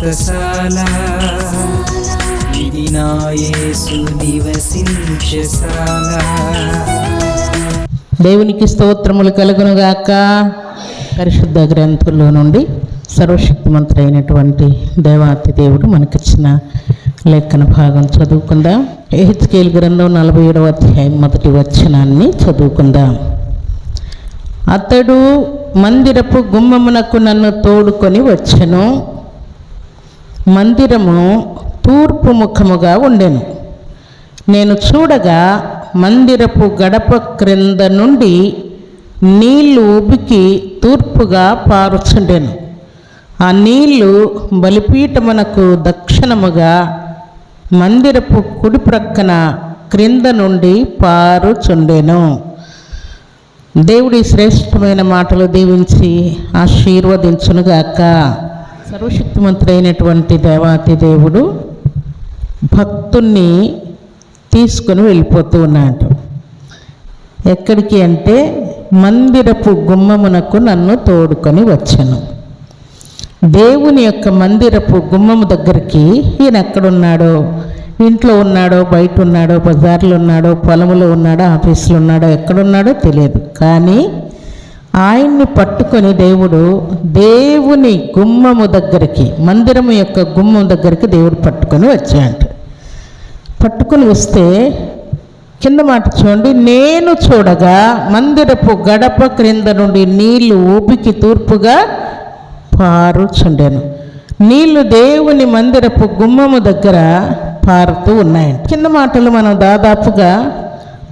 వ్రతశాల ఇది నా యేసు నివసించశాల దేవునికి స్తోత్రములు కలుగునుగాక. పరిశుద్ధ గ్రంథంలో నుండి సర్వశక్తిమంతుడు అయినటువంటి దేవాతి దేవుడు మనకిచ్చిన లేఖన భాగం చదువుకుందాం. ఎహెచ్కేల్ గ్రంథం నలభై ఏడవ అధ్యాయం మొదటి వచనాన్ని చదువుకుందాం. అతడు మందిరపు గుమ్మమునకు నన్ను తోడుకొని వచ్చెను. మందిరము తూర్పు ముఖముగా ఉండెను. నేను చూడగా మందిరపు గడప క్రింద నుండి నీళ్ళు ఉబికి తూర్పుగా పారుచుండెను. ఆ నీళ్ళు బలిపీఠమునకు దక్షిణముగా మందిరపు కుడి ప్రక్కన క్రింద నుండి పారుచుండెను. దేవుడి శ్రేష్టమైన మాటలు దీవించి ఆశీర్వదించునుగాక. సర్వశక్తిమంతుడైనటువంటి దేవాతి దేవుడు భక్తుణ్ణి తీసుకొని వెళ్ళిపోతూ ఉన్నాడు. ఎక్కడికి అంటే మందిరపు గుమ్మమునకు నన్ను తోడుకొని వచ్చాను. దేవుని యొక్క మందిరపు గుమ్మము దగ్గరికి ఈయన ఎక్కడున్నాడో ఇంట్లో ఉన్నాడో బయట ఉన్నాడో బజార్లో ఉన్నాడో పొలంలో ఉన్నాడో ఆఫీసులో ఉన్నాడో ఎక్కడున్నాడో తెలియదు. కానీ ఆయన్ని పట్టుకొని దేవుడు దేవుని గుమ్మము దగ్గరికి మందిరము యొక్క గుమ్మం దగ్గరికి దేవుడు పట్టుకొని వచ్చాయంట పట్టుకొని వస్తే కింద మాట చూడండి నేను చూడగా మందిరపు గడప క్రింద నుండి నీళ్ళు ఊపికి తూర్పుగా పారుచుండెను. నీళ్ళు దేవుని మందిరపు గుమ్మము దగ్గర పారుతూ ఉన్నాయండి కింద మాటలు మనం దాదాపుగా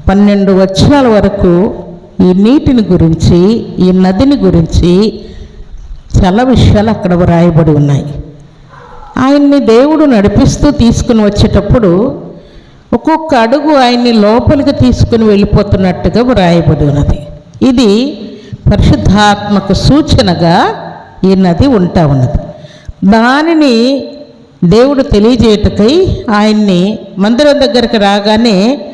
పన్నెండు వచనాల వరకు ఈ నీటిని గురించి ఈ నదిని గురించి చాలా విషయాలు అక్కడ వ్రాయబడి ఉన్నాయి. ఆయన్ని దేవుడు నడిపిస్తూ తీసుకుని వచ్చేటప్పుడు ఒక్కొక్క అడుగు ఆయన్ని లోపలికి తీసుకుని వెళ్ళిపోతున్నట్టుగా వ్రాయబడి ఉన్నది. ఇది పరిశుద్ధాత్మక సూచనగా ఈ నది ఉంటా ఉన్నది. దానిని దేవుడు తెలియజేయటకై ఆయన్ని మందిరం దగ్గరికి రాగానే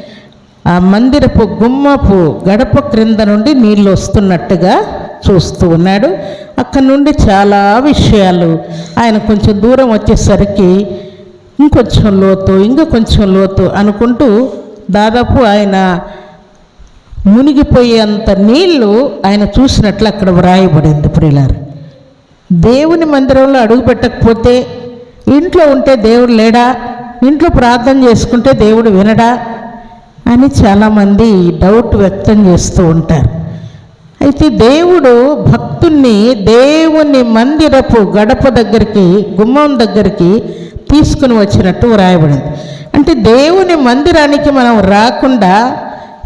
ఆ మందిరపు గుమ్మపు గడప క్రింద నుండి నీళ్ళు వస్తున్నట్టుగా చూస్తూ ఉన్నాడు. అక్కడి నుండి చాలా విషయాలు. ఆయన కొంచెం దూరం వచ్చేసరికి ఇంకొంచెం లోతు ఇంకా కొంచెం లోతు అనుకుంటూ దాదాపు ఆయన మునిగిపోయేంత నీళ్ళు ఆయన చూసినట్లు అక్కడ వ్రాయబడింది ప్రియులారు. దేవుని మందిరంలో అడుగు పెట్టకపోతే ఇంట్లో ఉంటే దేవుడు లేడా? ఇంట్లో ప్రార్థన చేసుకుంటే దేవుడు వినడా? అని చాలామంది డౌట్ వ్యక్తం చేస్తూ ఉంటారు. అయితే దేవుడు భక్తుణ్ణి దేవుని మందిరపు గడప దగ్గరికి గుమ్మం దగ్గరికి తీసుకుని వచ్చినట్టు వ్రాయబడింది. అంటే దేవుని మందిరానికి మనం రాకుండా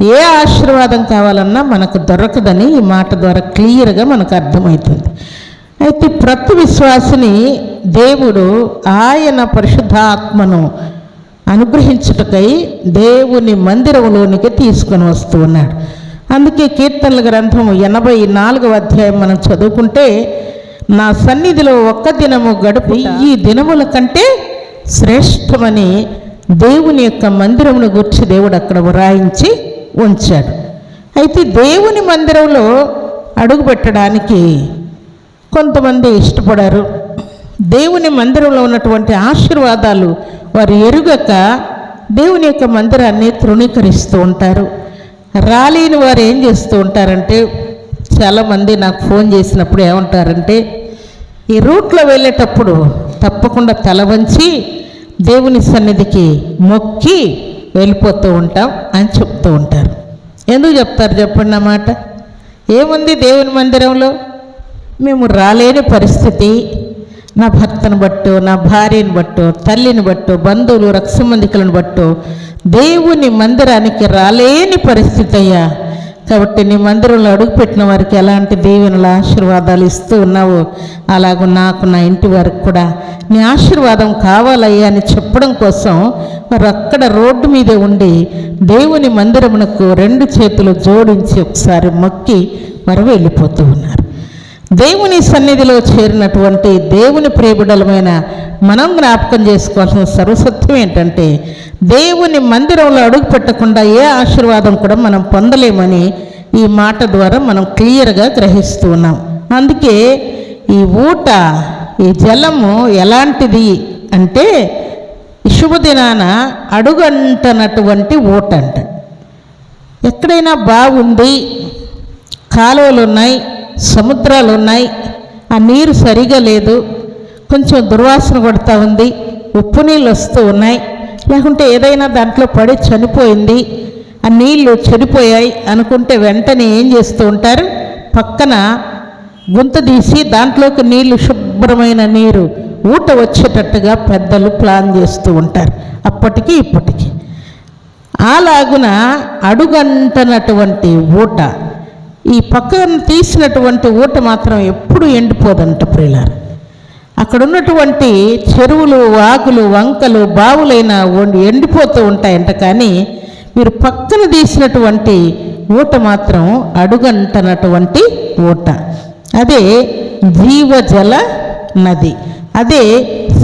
ఏ ఆశీర్వాదం కావాలన్నా మనకు దొరకదని ఈ మాట ద్వారా క్లియర్గా మనకు అర్థమవుతుంది. అయితే ప్రతి విశ్వాసిని దేవుడు ఆయన పరిశుద్ధాత్మను అనుగ్రహించుటకై దేవుని మందిరంలోనికి తీసుకొని వస్తూ ఉన్నాడు. అందుకే కీర్తనల గ్రంథము ఎనభై నాలుగవ అధ్యాయం మనం చదువుకుంటే నా సన్నిధిలో ఒక్క దినము గడుపు ఈ దినముల కంటే శ్రేష్టమని దేవుని యొక్క మందిరమును గుర్చి దేవుడు అక్కడ వ్రాయించి ఉంచాడు. అయితే దేవుని మందిరంలో అడుగుపెట్టడానికి కొంతమంది ఇష్టపడారు. దేవుని మందిరంలో ఉన్నటువంటి ఆశీర్వాదాలు వారు ఎరుగక దేవుని యొక్క మందిరాన్ని తృణీకరిస్తూ ఉంటారు. రాలేని వారు ఏం చేస్తూ ఉంటారంటే చాలామంది నాకు ఫోన్ చేసినప్పుడు ఏమంటారంటే ఈ రూట్లో వెళ్ళేటప్పుడు తప్పకుండా తల వంచి దేవుని సన్నిధికి మొక్కి వెళ్ళిపోతూ ఉంటాం అని చెప్తూ ఉంటారు. ఎందుకు చెప్తారు చెప్పండి అన్నమాట ఏముంది దేవుని మందిరంలో? మేము రాలేని పరిస్థితి నా భర్తను బట్టు నా భార్యను బట్టు తల్లిని బట్టు బంధువులు రక్షమందికులను బట్టు దేవుని మందిరానికి రాలేని పరిస్థితి అయ్యా. కాబట్టి నీ మందిరంలో అడుగుపెట్టిన వారికి ఎలాంటి దేవునుల ఆశీర్వాదాలు ఇస్తూ ఉన్నావో అలాగూ నాకు నా ఇంటి వారికి కూడా నీ ఆశీర్వాదం కావాలయ్యా అని చెప్పడం కోసం వారు అక్కడ రోడ్డు మీదే ఉండి దేవుని మందిరమునకు రెండు చేతులు జోడించి ఒకసారి మొక్కి వారు వెళ్ళిపోతూ ఉన్నారు. దేవుని సన్నిధిలో చేరినటువంటి దేవుని ప్రేమిడలమైన మనం జ్ఞాపకం చేసుకోవాల్సిన సర్వసత్వం ఏంటంటే దేవుని మందిరంలో అడుగు పెట్టకుండా ఏ ఆశీర్వాదం కూడా మనం పొందలేమని ఈ మాట ద్వారా మనం క్లియర్గా గ్రహిస్తూ ఉన్నాం. అందుకే ఈ ఊట ఈ జలము ఎలాంటిది అంటే శుభదినాన అడుగంటనటువంటి ఊట అంట. ఎక్కడైనా బాగుంది కాలువలు ఉన్నాయి సముద్రాలు ఉన్నాయి. ఆ నీరు సరిగా లేదు. కొంచెం దుర్వాసన పడుతూ ఉంది. ఉప్పు నీళ్ళు వస్తూ ఉన్నాయి. లేకుంటే ఏదైనా దాంట్లో పడి చనిపోయింది. ఆ నీళ్ళు చెడిపోయాయి అనుకుంటే వెంటనే ఏం చేస్తూ ఉంటారు? పక్కన గుంత తీసి దాంట్లోకి నీళ్ళు శుభ్రమైన నీరు ఊట వచ్చేటట్టుగా పెద్దలు ప్లాన్ చేస్తూ ఉంటారు. అప్పటికి ఇప్పటికీ. అలాగున అడుగంటనటువంటి ఊట ఈ పక్కన తీసినటువంటి ఊట మాత్రం ఎప్పుడు ఎండిపోదంట ప్రియులారు. అక్కడ ఉన్నటువంటి చెరువులు వాగులు వంకలు బావులైన వండి ఎండిపోతూ ఉంటాయంట కానీ మీరు పక్కన తీసినటువంటి ఊట మాత్రం అడుగంటనటువంటి ఊట. అదే జీవజల నది. అదే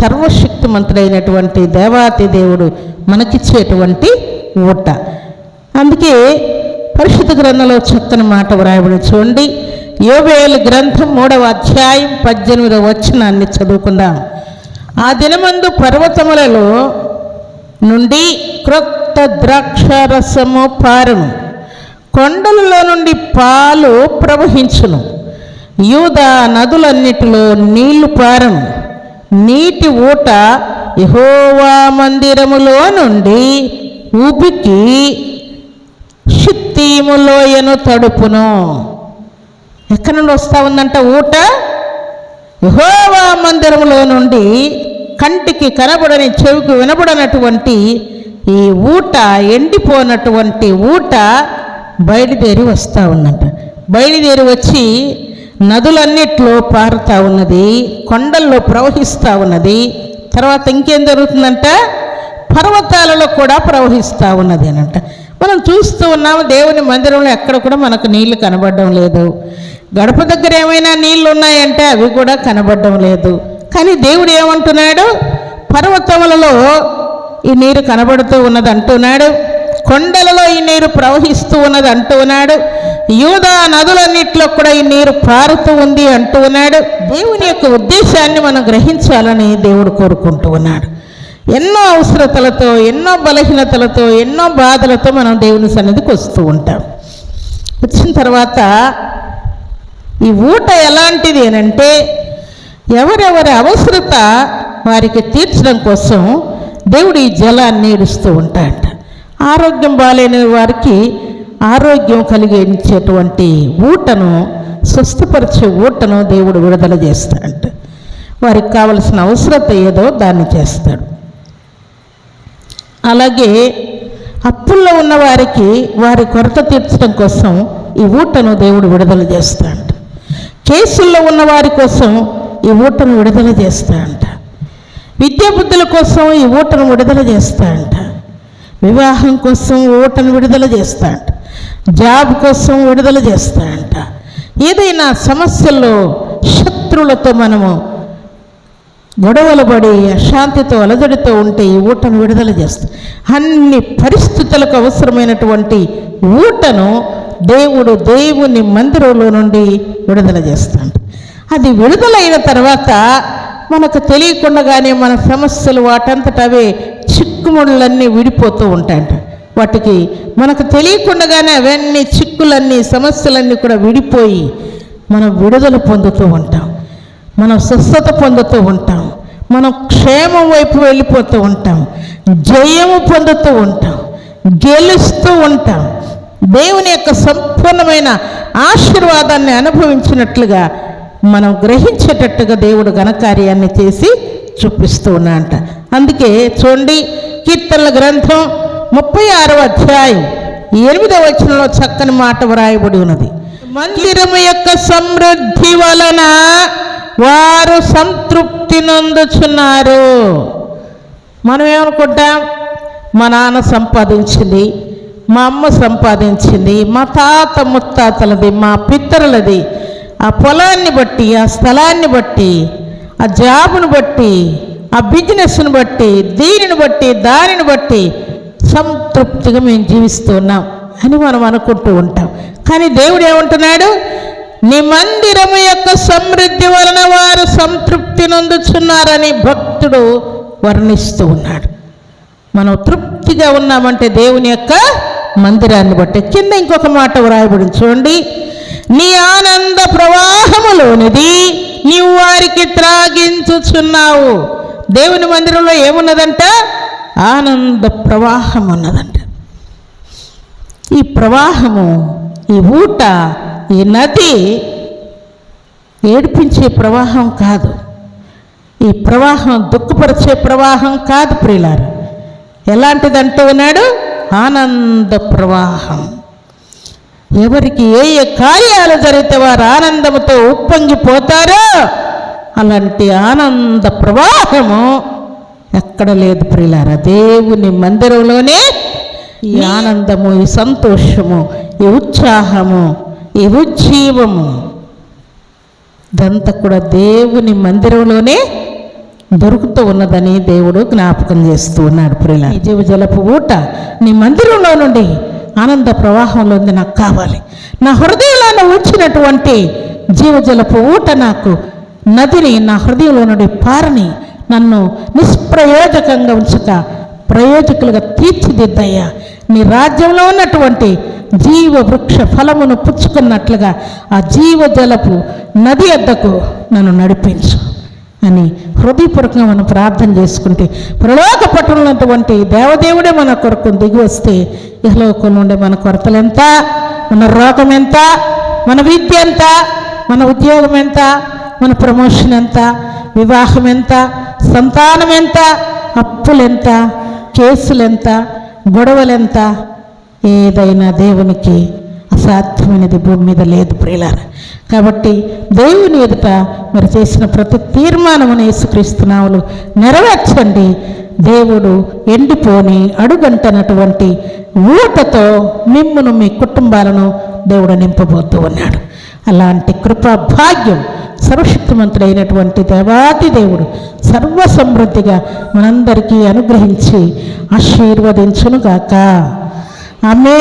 సర్వశక్తిమంతుడైనటువంటి దేవాతి దేవుడు మనకిచ్చేటువంటి ఊట. అందుకే పరిశుద్ధ గ్రంథంలో చెత్తని మాట వ్రాయబడి చూడండి. యోవేలు గ్రంథం మూడవ అధ్యాయం పద్దెనిమిదవ వచనాన్ని చదువుకుందాం. ఆ దినమందు పర్వతములలో నుండి క్రొత్త ద్రాక్షరసము పారును. కొండలలో నుండి పాలు ప్రవహించును. యూద నదులన్నిటిలో నీళ్ళు పారం నీటి ఊట యహోవా మందిరములో నుండి ఉబికి షిత్తీములోయను తడుపును. ఎక్కడి నుండి వస్తూ ఉందంట ఊట? యహోవా మందిరములో నుండి కంటికి కనబడని చెవికి వినబడనటువంటి ఈ ఊట ఎండిపోనటువంటి ఊట బయలుదేరి వస్తూ ఉందంట. బయలుదేరి వచ్చి నదులన్నిట్లో పారుతూ ఉన్నది కొండల్లో ప్రవహిస్తూ ఉన్నది తర్వాత ఇంకేం జరుగుతుందంట? పర్వతాలలో కూడా ప్రవహిస్తూ ఉన్నది అనంట. మనం చూస్తూ ఉన్నాము దేవుని మందిరంలో ఎక్కడ కూడా మనకు నీళ్ళు కనబడడం లేదు. గడప దగ్గర ఏమైనా నీళ్ళు ఉన్నాయంటే అవి కూడా కనబడడం లేదు. కానీ దేవుడు ఏమంటున్నాడు? పర్వతములలో ఈ నీరు కనబడుతూ ఉన్నది అంటున్నాడు కొండలలో ఈ నీరు ప్రవహిస్తూ ఉన్నది అంటూ ఉన్నాడు యూదా నదులన్నిట్లో కూడా ఈ నీరు పారుతూ ఉంది అంటూ ఉన్నాడు దేవుని యొక్క ఉద్దేశాన్ని మనం గ్రహించాలని దేవుడు కోరుకుంటూ ఉన్నాడు. ఎన్నో అవసరతలతో ఎన్నో బలహీనతలతో ఎన్నో బాధలతో మనం దేవుని సన్నిధికి వస్తూ ఉంటాం. వచ్చిన తర్వాత ఈ ఊట ఎలాంటిది అనంటే ఎవరెవరి అవసరత వారికి తీర్చడం కోసం దేవుడు ఈ జలాన్ని ఇడుస్తూ ఉంటాడట. ఆరోగ్యం బాగాలేని వారికి ఆరోగ్యం కలిగించేటువంటి ఊటను స్వస్థపరిచే ఊటను దేవుడు విడుదల చేస్తాడంట. వారికి కావలసిన అవసరత ఏదో దాన్ని చేస్తాడు. అలాగే అప్పుల్లో ఉన్న వారికి వారి కొరత తీర్చడం కోసం ఈ ఊటను దేవుడు విడుదల చేస్తాడంట. కేసుల్లో ఉన్న వారి కోసం ఈ ఊటను విడుదల చేస్తాడంట. విద్యాబుద్ధుల కోసం ఈ ఊటను విడుదల చేస్తాడంట. వివాహం కోసం ఊటను విడుదల చేస్తాడంట. జాబ్ కోసం విడుదల చేస్తాడంట. ఏదైనా సమస్యల్లో శత్రువులతో మనము గొడవలు పడి అశాంతితో అలజడితో ఉంటే ఈ ఊటను విడుదల చేస్తాం అన్ని పరిస్థితులకు అవసరమైనటువంటి ఊటను దేవుడు దేవుని మందిరంలో నుండి విడుదల చేస్తాడు. అది విడుదలైన తర్వాత మనకు తెలియకుండానే మన సమస్యలు వాటంతట అవే చిక్కుముళ్ళన్నీ విడిపోతూ ఉంటాయంట. వాటికి మనకు తెలియకుండానే అవన్నీ చిక్కులన్నీ సమస్యలన్నీ కూడా విడిపోయి మనం విడుదల పొందుతూ ఉంటాం. మనం స్వస్థత పొందుతూ ఉంటాం. మనం క్షేమం వైపు వెళ్ళిపోతూ ఉంటాం. జయము పొందుతూ ఉంటాం. గెలుస్తూ ఉంటాం. దేవుని యొక్క సంపూర్ణమైన ఆశీర్వాదాన్ని అనుభవించినట్లుగా మనం గ్రహించేటట్టుగా దేవుడు ఘనకార్యాన్ని చేసి చూపిస్తూ ఉన్నాడంట. అందుకే చూడండి కీర్తనల గ్రంథం ముప్పై ఆరవ అధ్యాయం ఎనిమిదవ వచనంలో చక్కని మాట వ్రాయబడి ఉన్నది. మందిరము యొక్క సమృద్ధి వలన వారు సంతృప్తి నొందుచున్నారు. మనం ఏమనుకుంటాం? మా నాన్న సంపాదించింది మా అమ్మ సంపాదించింది మా తాత ముత్తాతలది మా పిత్తరులది. ఆ పొలాన్ని బట్టి ఆ స్థలాన్ని బట్టి ఆ జాబును బట్టి ఆ బిజినెస్ను బట్టి దీనిని బట్టి దానిని బట్టి సంతృప్తిగా మేము జీవిస్తున్నాం అని మనం అనుకుంటూ ఉంటాం. కానీ దేవుడు ఏమంటున్నాడు? నీ మందిరము యొక్క సమృద్ధి వలన వారు సంతృప్తి నొందుచున్నారని భక్తుడు వర్ణిస్తూ ఉన్నాడు. మనం తృప్తిగా ఉన్నామంటే దేవుని యొక్క మందిరాన్ని బట్టి కింద ఇంకొక మాట వ్రాయబడి చూడండి. నీ ఆనంద ప్రవాహములోనిది నీవు వారికి త్రాగించుచున్నావు. దేవుని మందిరంలో ఏమున్నదంట? ఆనంద ప్రవాహం ఉన్నదంట ఈ ప్రవాహము ఈ ఊట ఈ నది ఏడిపించే ప్రవాహం కాదు. ఈ ప్రవాహం దుఃఖపరిచే ప్రవాహం కాదు ప్రియులారు. ఎలాంటిదంటూ ఉన్నాడు ఆనంద ప్రవాహం. ఎవరికి ఏ ఏ కార్యాలు జరిగితే వారు ఆనందంతో ఉప్పొంగిపోతారో అలాంటి ఆనంద ప్రవాహము ఎక్కడ లేదు ప్రియులారా. దేవుని మందిరంలోనే ఈ ఆనందము ఈ సంతోషము ఈ ఉత్సాహము ఈ జీవము ఇదంతా కూడా దేవుని మందిరంలోనే దొరుకుతూ ఉన్నదని దేవుడు జ్ఞాపకం చేస్తూ ఉన్నాడు ప్రియుల జీవ జీవజలపు ఊట నీ మందిరంలో నుండి ఆనంద ప్రవాహంలో ఉంది నాకు కావాలి. నా హృదయంలో ఉంచినటువంటి జీవజలపు ఊట నాకు నదిని నా హృదయంలో నుండి పారని నన్ను నిష్ప్రయోజకంగా ఉంచక ప్రయోజకులుగా తీర్చిదిద్దయ్యా. నీ రాజ్యంలో ఉన్నటువంటి జీవ వృక్ష ఫలమును పుచ్చుకున్నట్లుగా ఆ జీవజలపు నది ఎద్దకు నన్ను నడిపించు అని హృదయపూర్వకంగా మనం ప్రార్థన చేసుకుంటే ప్రలోక పట్టణమైనటువంటి దేవదేవుడే మన కొరకు దిగి వస్తే ఇహలోకంలో ఉండే మన కొరతలు ఎంత? మన రోగం ఎంత? మన విద్య ఎంత? మన ఉద్యోగం ఎంత? మన ప్రమోషన్ ఎంత? వివాహం ఎంత? సంతానం ఎంత? అప్పులు ఎంత? గొడవలెంత? ఏదైనా దేవునికి అసాధ్యమైనది భూమి మీద లేదు ప్రియులారా. కాబట్టి దేవుని ఎదుట మీరు చేసిన ప్రతి తీర్మానమును యేసుక్రీస్తునాములు నెరవేర్చండి. దేవుడు ఎండిపోని అడుగంటనటువంటి ఊటతో మిమ్మును మీ కుటుంబాలను దేవుడు నింపబోతూ ఉన్నాడు. అలాంటి కృపా భాగ్యం సర్వశక్తిమంతుడైనటువంటి దేవాది దేవుడు సర్వ సమృద్ధిగా మనందరికీ అనుగ్రహించి ఆశీర్వదించునుగాక. ఆమె